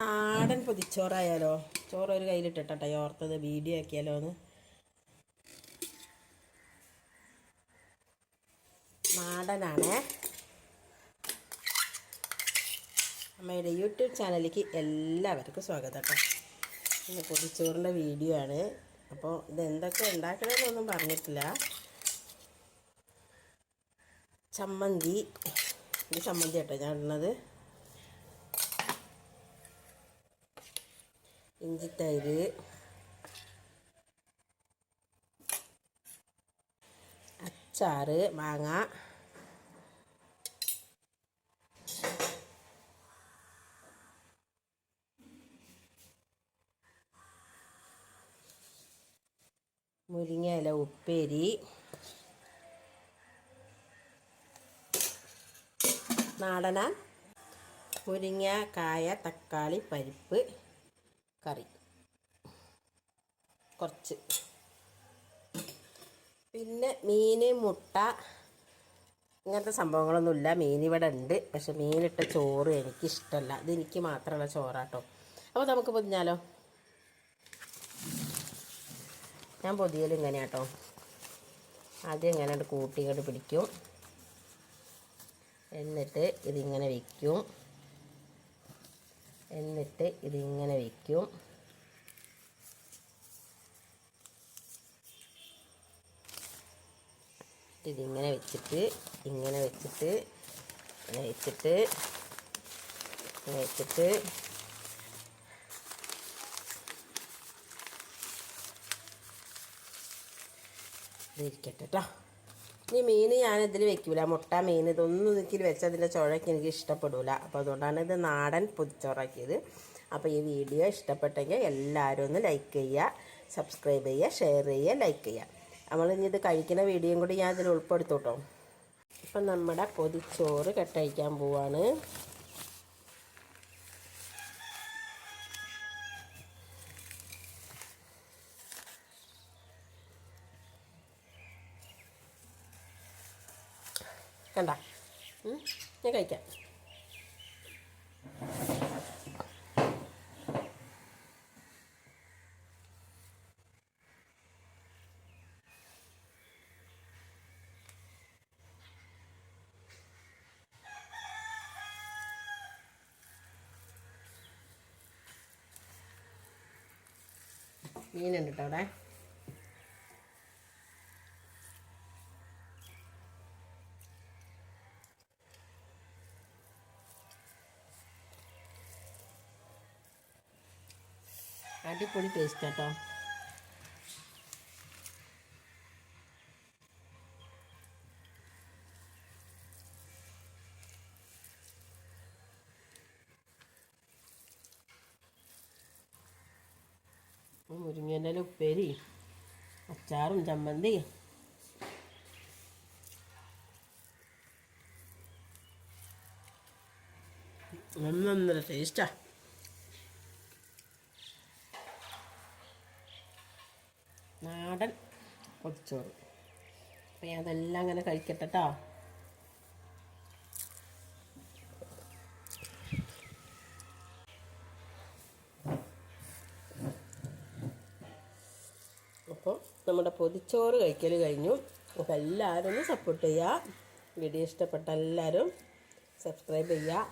നാടൻ പൊതിച്ചോറായാലോ? ചോറ് ഒരു കയ്യിലിട്ടിട്ടെ ഓർത്തത് വീഡിയോ ആക്കിയാലോ എന്ന് നാടനാണേ അമ്മയുടെ യൂട്യൂബ് ചാനലിലേക്ക് എല്ലാവർക്കും സ്വാഗതം കേട്ടോ ഇന്ന് പൊതിച്ചോറിന്റെ വീഡിയോ ആണ്. അപ്പോൾ ഇതെന്തൊക്കെ ഉണ്ടാക്കണമെന്നൊന്നും പറഞ്ഞിട്ടില്ല. ചമ്മന്തി. ഇത് ചമ്മന്തി കേട്ടോ ഞാൻ ഇടുന്നത്. ഇഞ്ചിത്തൈര് അച്ചാറ് മാങ്ങ. മുരിങ്ങ ഉപ്പേരി. നാടന. മുരിങ്ങ കായ തക്കാളി പരിപ്പ്. കറി. കുറച്ച്. പിന്നെ മീൻ മുട്ട ഇങ്ങനത്തെ സംഭവങ്ങളൊന്നുമില്ല മീൻ ഇവിടെ ഉണ്ട്. പക്ഷെ മീനിട്ട ചോറ് എനിക്കിഷ്ടമല്ല ഇത് എനിക്ക് മാത്രമുള്ള ചോറാട്ടോ. അപ്പോൾ നമുക്ക് പൊതിഞ്ഞാലോ? ഞാൻ പൊതിയൽ ഇങ്ങനെയാട്ടോ. ആദ്യം ഇങ്ങനെ കൂട്ടി ഇങ്ങോട്ട് പിടിക്കും. എന്നിട്ട് ഇതിങ്ങനെ വയ്ക്കും എന്നിട്ട് ഇതിങ്ങനെ വയ്ക്കും ഇതിങ്ങനെ വെച്ചിട്ട് ഇങ്ങനെ വെച്ചിട്ട് ഇങ്ങനെ വെച്ചിട്ട് വെച്ചിട്ട്. ഇതിരിക്കട്ടെ കേട്ടോ ഇനി മീൻ ഞാനിതിൽ വെക്കൂല. മുട്ട മീൻ ഇതൊന്നും എനിക്ക് വെച്ചാൽ അതിന്റെ ചുഴയ്ക്ക് എനിക്ക് ഇഷ്ടപ്പെടില്ല അപ്പോൾ അതുകൊണ്ടാണ് ഇത് നാടൻ പൊതിച്ചോറാക്കിയത്. അപ്പോൾ ഈ വീഡിയോ ഇഷ്ടപ്പെട്ടെങ്കിൽ എല്ലാവരും ഒന്ന് ലൈക്ക് ചെയ്യുക സബ്സ്ക്രൈബ് ചെയ്യുക ഷെയർ ചെയ്യുക ലൈക്ക് ചെയ്യുക. നമ്മൾ ഇനി ഇത് കഴിക്കുന്ന വീഡിയോയും കൂടി ഞാൻ ഇതിൽ ഉൾപ്പെടുത്തു കേട്ടോ ഇപ്പം നമ്മുടെ പൊതിച്ചോറ് കെട്ടഴിക്കാൻ പോവാണ്. കണ്ട. ഞാൻ കഴിക്കാം. മീനുണ്ട് കേട്ടോ അവിടെ. അടിപൊളി ടേസ്റ്റ് കേട്ടോ മുരിങ്ങേന്റെ ഉപ്പേരി അച്ചാറും ചമ്മന്തി. ഒന്നൊന്നര ടേസ്റ്റാ നാടൻ പൊതിച്ചോറ്. അപ്പം ഞാൻ അതെല്ലാം അങ്ങനെ കഴിക്കട്ടെ കേട്ടോ അപ്പോൾ നമ്മുടെ പൊതിച്ചോറ് കഴിക്കൽ കഴിഞ്ഞു. അപ്പോൾ എല്ലാവരും ഒന്ന് സപ്പോർട്ട് ചെയ്യുക വീഡിയോ ഇഷ്ടപ്പെട്ട എല്ലാവരും സബ്സ്ക്രൈബ് ചെയ്യുക